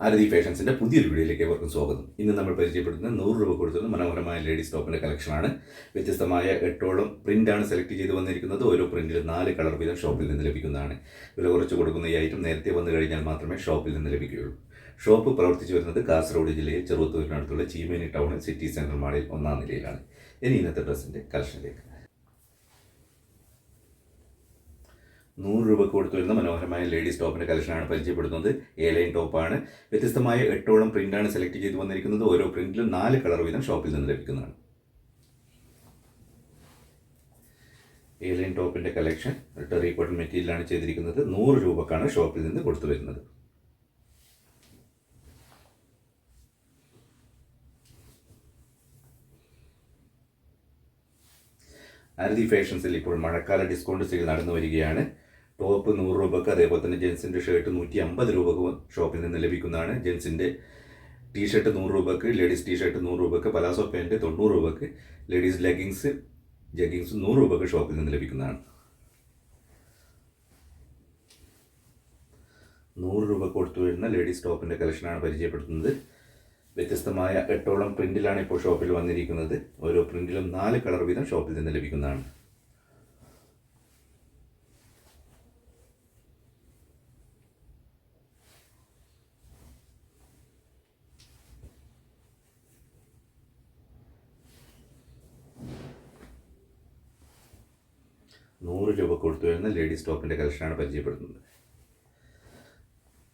ആരതി ഫാഷൻസിന്റെ പുതിയൊരു വീഡിയോയിലേക്ക് ഏവർക്കും സ്വാഗതം. ഇന്ന് നമ്മൾ പരിചയപ്പെടുന്ന നൂറ് രൂപ കൊടുത്തുള്ള മനോഹരമായ ലേഡീസ് ടോപ്പിന്റെ കളക്ഷനാണ്. വ്യത്യസ്തമായ എട്ടോളം ആണ് സെലക്ട് ചെയ്ത് വന്നിരിക്കുന്നത്. ഓരോ പ്രിന്റിലും നാല് കളർ വീതം ഷോപ്പിൽ നിന്ന് ലഭിക്കുന്നതാണ്. വില കുറച്ച് കൊടുക്കുന്ന ഈ ഐറ്റം നേരത്തെ വന്നു കഴിഞ്ഞാൽ മാത്രമേ ഷോപ്പിൽ നിന്ന് ലഭിക്കുകയുള്ളൂ. ഷോപ്പ് പ്രവർത്തിച്ചു വരുന്നത് കാസർഗോഡ് ജില്ലയിൽ ചെറുത്തൂരിനടുത്തുള്ള ചീമേനി ടൗൺ സിറ്റി സെന്റർ മാളിൽ ഒന്നാം നിലയിലാണ്. ഇനി ഇന്നത്തെ ഡ്രസ്സിന്റെ കളക്ഷനിലേക്ക് നൂറ് രൂപ കൊടുത്തു വരുന്ന മനോഹരമായ ലേഡീസ് ടോപ്പിന്റെ കളക്ഷനാണ് പരിചയപ്പെടുത്തുന്നത് എ ലൈൻ ടോപ്പാണ്. വ്യത്യസ്തമായ എട്ടോളം പ്രിന്റാണ് സെലക്ട് ചെയ്ത് വന്നിരിക്കുന്നത്. ഓരോ പ്രിന്റിലും നാല് കളർ വീതം ഷോപ്പിൽ നിന്ന് ലഭിക്കുന്നതാണ്. എ ലൈൻ ടോപ്പിന്റെ കളക്ഷൻ ടെറി കോട്ടൺ മെറ്റീരിയലാണ് ചെയ്തിരിക്കുന്നത്. നൂറ് രൂപക്കാണ് ഷോപ്പിൽ നിന്ന് കൊടുത്തു വരുന്നത്. അരതി ഫാഷൻസിൽ ഇപ്പോൾ മഴക്കാല ഡിസ്കൗണ്ട് സെയിൽ നടന്നു വരികയാണ്. ടോപ്പ് നൂറ് രൂപക്ക് അതേപോലെ തന്നെ ജെൻസിന്റെ ഷർട്ട് നൂറ്റി അമ്പത് രൂപക്ക് ഷോപ്പിൽ നിന്ന് ലഭിക്കുന്നതാണ്. ജെൻസിന്റെ ടീഷർട്ട് നൂറ് രൂപക്ക് ലേഡീസ് ടീഷർട്ട് നൂറ് രൂപക്ക് പലാസോ പാന്റ് തൊണ്ണൂറ് രൂപക്ക് ലേഡീസ് ലെഗിങ്സ് ജഗിങ്സ് നൂറ് രൂപക്ക് ഷോപ്പിൽ നിന്ന് ലഭിക്കുന്നതാണ്. നൂറ് രൂപ കൊടുത്തു വരുന്ന ലേഡീസ് ടോപ്പിന്റെ കളക്ഷനാണ് പരിചയപ്പെടുത്തുന്നത്. വ്യത്യസ്തമായ എട്ടോളം പ്രിന്റിലാണ് ഇപ്പോൾ ഷോപ്പിൽ വന്നിരിക്കുന്നത്. ഓരോ പ്രിന്റിലും നാല് കളർ വീതം ഷോപ്പിൽ നിന്ന് ലഭിക്കുന്നതാണ്. നൂറ് രൂപ കൊടുത്തു വരുന്ന ലേഡീസ് ടോപ്പിന്റെ കളക്ഷനാണ് പരിചയപ്പെടുത്തുന്നത്.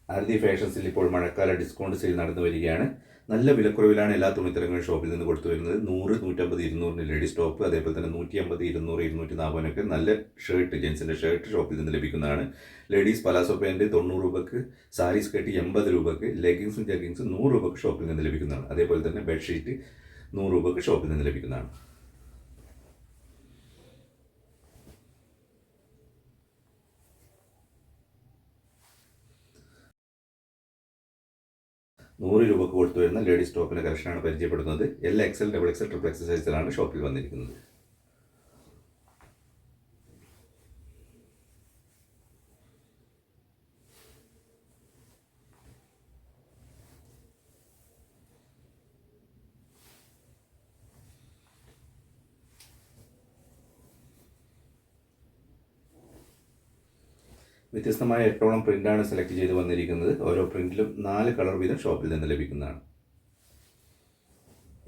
ആരതി ഫാഷൻസിൽ ഇപ്പോൾ മഴക്കാല ഡിസ്കൗണ്ട് സെയിൽ നടന്നു വരികയാണ്. നല്ല വിലക്കുറവിലാണ് എല്ലാ തുണിത്തരങ്ങളും ഷോപ്പിൽ നിന്ന് കൊടുത്തു വരുന്നത്. നൂറ് നൂറ്റമ്പത് ഇരുന്നൂറിന് ലേഡീസ് ടോപ്പ് അതേപോലെ തന്നെ നൂറ്റി അമ്പത് ഇരുന്നൂറ് ഇരുന്നൂറ്റി നാൽപ്പതിനൊക്കെ നല്ല ഷർട്ട് ജെൻസിന്റെ ഷർട്ട് ഷോപ്പിൽ നിന്ന് ലഭിക്കുന്നതാണ്. ലേഡീസ് പലാസോ പാന്റ് തൊണ്ണൂറ് രൂപക്ക് സാരി സ്കേർട്ട് എൺപത് രൂപക്ക് ലെഗിങ്സും ജഗ്ഗിങ്സും നൂറ് രൂപക്ക് ഷോപ്പിൽ നിന്ന് ലഭിക്കുന്നതാണ്. അതേപോലെ തന്നെ ബെഡ്ഷീറ്റ് നൂറ് രൂപക്ക് ഷോപ്പിൽ നിന്ന് ലഭിക്കുന്നതാണ്. നൂറ് രൂപക്ക് കൊടുത്തു വരുന്ന ലേഡീസ് ടോപ്പിന്റെ കളക്ഷനാണ് പരിചയപ്പെടുന്നത്. എല്ലാ XL double XL triple XL സൈസിലാണ് ഷോപ്പിൽ വന്നിരിക്കുന്നത്. വ്യത്യസ്തമായ എട്ടോളം പ്രിന്റാണ് സെലക്ട് ചെയ്ത് വന്നിരിക്കുന്നത്. ഓരോ പ്രിന്റിലും നാല് കളർ വീതം ഷോപ്പിൽ നിന്ന് ലഭിക്കുന്നതാണ്.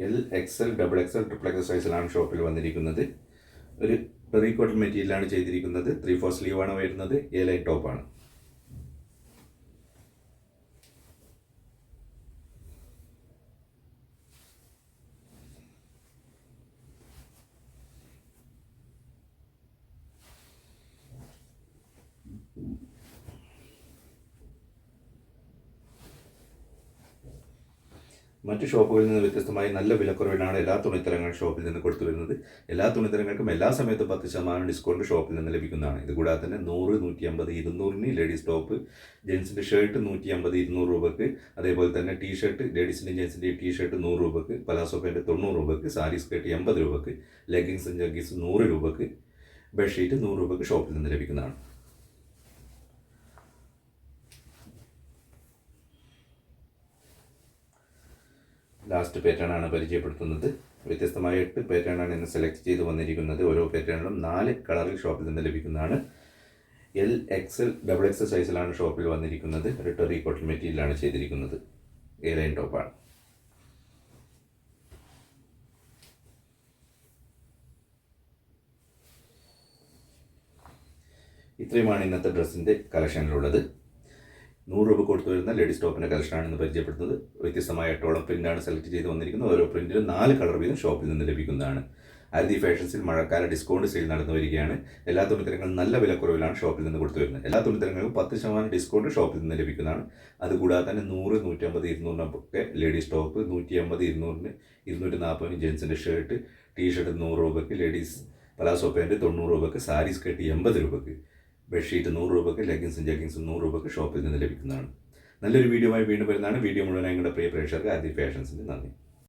L X L double XL triple XL സൈസിലാണ് ഷോപ്പിൽ വന്നിരിക്കുന്നത്. ഒരു ടെറി കോട്ടൺ മെറ്റീരിയലാണ് ചെയ്തിരിക്കുന്നത്. ത്രീ ഫോർ സ്ലീവാണ് വരുന്നത്. എ ലൈൻ ടോപ്പാണ് മറ്റു ഷോപ്പുകളിൽ നിന്ന് വ്യത്യസ്തമായി നല്ല വിലക്കുറവിലാണ് എല്ലാ തുണിത്തരങ്ങളും ഷോപ്പിൽ നിന്ന് കൊടുത്തു വരുന്നത്. എല്ലാ തുണിത്തരങ്ങൾക്കും എല്ലാ സമയത്തും പത്ത് ശതമാനം ഡിസ്കൗണ്ട് ഷോപ്പിൽ നിന്ന് ലഭിക്കുന്നതാണ്. ഇതുകൂടാതെ തന്നെ നൂറ് നൂറ്റി അമ്പത് ഇരുന്നൂറിന് ലേഡീസ് ടോപ്പ് ജെൻസിന്റെ ഷർട്ട് നൂറ്റി അമ്പത് ഇരുന്നൂറ് രൂപക്ക് അതേപോലെ തന്നെ ടീ ഷർട്ട് ലേഡീസിന്റെയും ജെൻസിന്റെയും ടീ ഷർട്ട് നൂറ് രൂപക്ക് പലാസോ പാന്റ് തൊണ്ണൂറ് രൂപക്ക് സാരി സ്കേർട്ട് എൺപത് രൂപക്ക് ലെഗിങ്സും ജഗീസും നൂറ് രൂപക്ക് ബെഡ്ഷീറ്റ് നൂറ് രൂപക്ക് ഷോപ്പിൽ നിന്ന് ലഭിക്കുന്നതാണ്. ലാസ്റ്റ് പാറ്റേൺ ആണ് പരിചയപ്പെടുത്തുന്നത്. വ്യത്യസ്തമായ എട്ട് പാറ്റേൺ ആണ് ഇന്ന് സെലക്ട് ചെയ്ത് വന്നിരിക്കുന്നത്. ഓരോ പാറ്റേണിലും നാല് കളറിൽ ഷോപ്പിൽ നിന്ന് ലഭിക്കുന്നതാണ്. എൽ എക്സൽ ഡബിൾ എക്സൽ സൈസിലാണ് ഷോപ്പിൽ വന്നിരിക്കുന്നത്. റിട്ടറി ടെറി കോട്ടൺ മെറ്റീരിയലാണ് ചെയ്തിരിക്കുന്നത്. എ ലൈൻ ടോപ്പാണ് ഇത്രയുമാണ് ഇന്നത്തെ ഡ്രസ്സിന്റെ കളക്ഷനിലുള്ളത് നൂറ് രൂപ കൊടുത്തു വരുന്ന ലേഡീസ് ടോപ്പിന്റെ കളക്ഷനാണ് ഇന്ന് പരിചയപ്പെടുത്തുന്നത് വ്യത്യസ്തമായ എട്ടോളം പ്രിന്റാണ് സെലക്ട് ചെയ്ത് വന്നിരിക്കുന്നത്. ഓരോ പ്രിന്റിലും നാല് കളർ വീതം ഷോപ്പിൽ നിന്ന് ലഭിക്കുന്നതാണ്. ആരതി ഫാഷൻസിൽ മഴക്കാല ഡിസ്കൗണ്ട് സെയിൽ നടന്നു വരികയാണ്. എല്ലാ തുണിത്തരങ്ങളും നല്ല വിലക്കുറവിലാണ് ഷോപ്പിൽ നിന്ന് കൊടുത്തു വരുന്നത്. എല്ലാ തുണിത്തരങ്ങൾക്കും പത്ത് ശതമാനം ഡിസ്കൗണ്ട് ഷോപ്പിൽ നിന്ന് ലഭിക്കുന്നതാണ്. അതുകൂടാതെ തന്നെ നൂറ് നൂറ്റമ്പത് ഇരുന്നൂറിനൊക്കെ ലേഡീസ് ടോപ്പ് നൂറ്റി അമ്പത് ഇരുന്നൂറിന് ഇരുന്നൂറ്റി നാൽപ്പതിന് ജെൻസിന്റെ ഷർട്ട് ടീ ഷർട്ട് നൂറ് രൂപയ്ക്ക് ലേഡീസ് പലാസോ പാന്റ് തൊണ്ണൂറ് രൂപയ്ക്ക് സാരീസ് കെട്ടി എൺപത് രൂപയ്ക്ക് ബെഡ്ഷീറ്റ് നൂറ് രൂപയ്ക്ക് ലെഗിൻസും ജഗിൻസും നൂറ് രൂപയ്ക്ക് ഷോപ്പിൽ നിന്ന് ലഭിക്കുന്നതാണ്. നല്ലൊരു വീഡിയോ ആയി വീണ്ടും വരുന്നതാണ്. വീഡിയോ മുഴുവനായി നിങ്ങളുടെ പ്രിയ പ്രേക്ഷകർക്ക് ആദ്യ ഫാഷൻസിന് നന്ദി.